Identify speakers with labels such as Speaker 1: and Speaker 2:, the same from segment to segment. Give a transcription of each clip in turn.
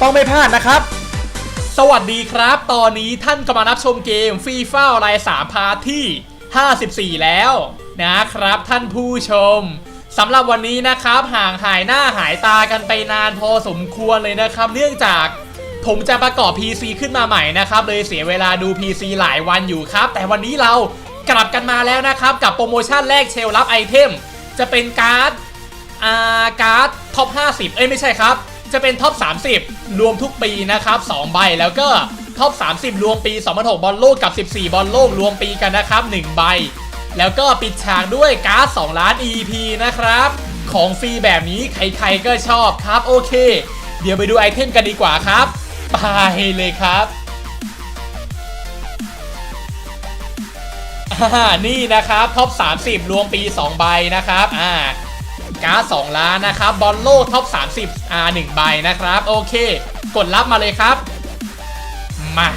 Speaker 1: ต้องไม่พลาดนะครับ
Speaker 2: สวัสดีครับ ตอนนี้ท่านกำลังรับชมเกมฟีฟ่าไลน์3พาร์ทที่ 54 แล้วนะครับท่านผู้ชมสำหรับวันนี้นะครับห่างหายหน้าหายตากันไปนานพอสมควรเลยนะครับ เนื่องจากผมจะประกอบ PC ขึ้นมาใหม่นะครับ เลยเสียเวลาดู PC หลายวันอยู่ครับ แต่วันนี้เรากลับกันมาแล้วนะครับ กับโปรโมชั่นแรกเชลรับไอเทม จะเป็นการ์ดอาการ์ดท็อป 50 เอ้ยไม่ใช่ครับ จะเป็นท็อป 30 รวมทุกปีนะครับ 2 ใบแล้วก็ท็อป 30 รวมปี 2006 บอลโลกกับ 14 บอลโลกรวมปีกันนะครับ 1 ใบ แล้วก็ปิดฉากด้วยการ์ด 2 ล้าน EP นะครับ ของฟรีแบบนี้ใครๆก็ชอบครับโอเค เดี๋ยวไปดูไอเทมกันดีกว่าครับ ไปเลยครับนี่นะครับท็อป 30 รวมปี 2 ใบนะครับอ่า การ์ด2ล้านนะครับ บอลโลกท็อป 30อ่า1ใบนะครับ โอเค กดรับมาเลยครับ มา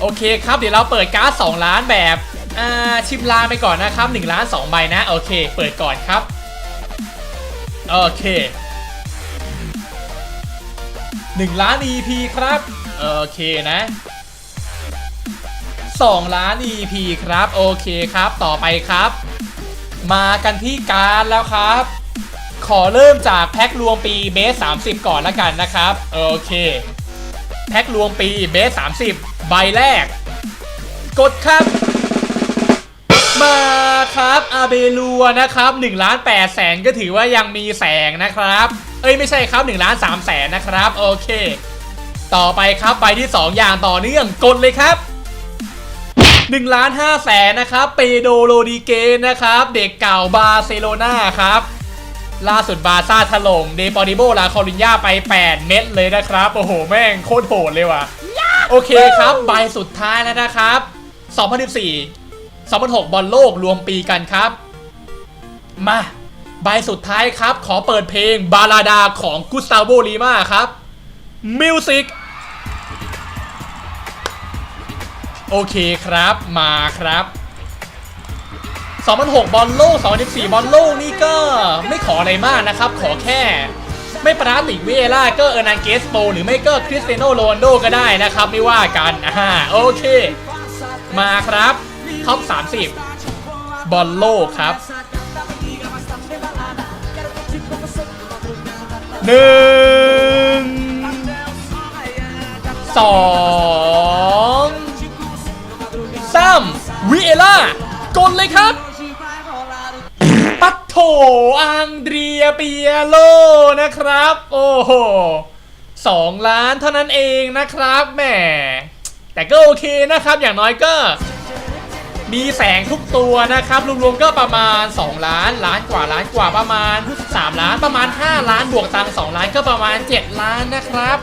Speaker 2: โอเคครับ เดี๋ยวเราเปิดการ์ด2ล้านแบบอ่าชิมลางไปก่อนนะครับ1ล้าน2ใบนะ โอเค เปิดก่อนครับ โอเค1ล้าน EP ครับ โอเคนะ2ล้าน EP ครับ โอเคครับ ต่อไปครับ มากันที่การดแล้วครับ ขอเริ่มจากแพ็ครวมปีเบส30 ก่อนละกันนะครับ โอเค แพ็ครวมปีเบส30 ใบแรก กดครับ มาครับอาเบลัวนะครับ1ล้าน8แสนก็ถือว่ายังมีแสงนะครับ เอ้ยไม่ใช่ครับ1ล้าน3แสนนะครับ โอเค ต่อไปครับใบที่ 2 อย่างต่อเนื่องกดเลยครับ 1ล้าน5แสนนะครับเปโดโรดิเกนนะครับ เด็กเก่าบาร์เซโลนาครับ ล่าสุดบาซ่าถล่มเดปอริโบลาคอรินยาไป 8 เม็ดเลยนะครับ โอ้โห แม่งโคตรโหดเลยว่ะ โอเคครับใบสุดท้ายแล้วนะครับ 2014 2006 บอลโลกรวมปีกันครับ มาใบสุดท้ายครับ ขอเปิดเพลงบาลาดาของกุสตาโบลีมาครับมิวสิก โอเคครับมาครับ2006บอลโลก2014บอลโลกนี่ก็ไม่ขออะไรมากนะครับ ขอแค่ ไม่ปราติกเวล่าก็เออร์นันเกสโป หรือไม่ก็คริสเตียโนโรนโดก็ได้นะครับ ไม่ว่ากันอ่าโอเค มาครับท็อป30 บอลโลกครับหนึ่งสอง วิเอล่ากดเลยครับ ปัดโถอังเดรียเปียโลนะครับ โอ้โหสองล้านเท่านั้นเองนะครับแหมแต่ก็โอเคนะครับอย่างน้อยก็ มีแสงทุกตัวนะครับรวมๆก็ประมาณ 2 ล้านล้านกว่าล้านกว่าประมาณ 3 ล้านประมาณ 5 ล้านบวกตังค์2ล้านก็ประมาณ 7 ล้านนะครับ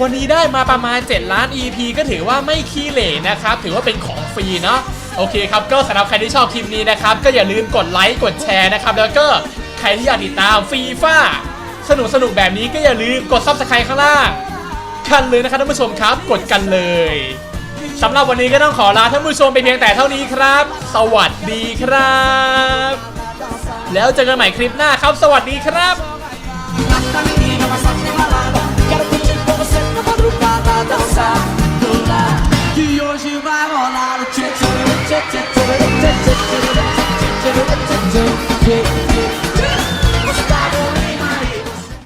Speaker 2: วันนี้ได้มาประมาณ 7 ล้าน EP ก็ถือว่าไม่ขี้เหร่นะครับ ถือว่าเป็นของฟรีเนาะ โอเคครับก็สำหรับใครที่ชอบคลิปนี้นะครับ ก็อย่าลืมกดไลค์กดแชร์นะครับ แล้วก็ใครที่อยากติดตามฟีฟ่าสนุกสนุกแบบนี้ก็อย่าลืมกดซับสไครต์ข้างล่างกันเลยนะครับท่านผู้ชมครับกดกันเลยสำหรับวันนี้ก็ต้องขอลาท่านผู้ชมไปเพียงแต่เท่านี้ครับ สวัสดีครับ แล้วเจอกันใหม่คลิปหน้าครับ สวัสดีครับ
Speaker 3: Dançar do do do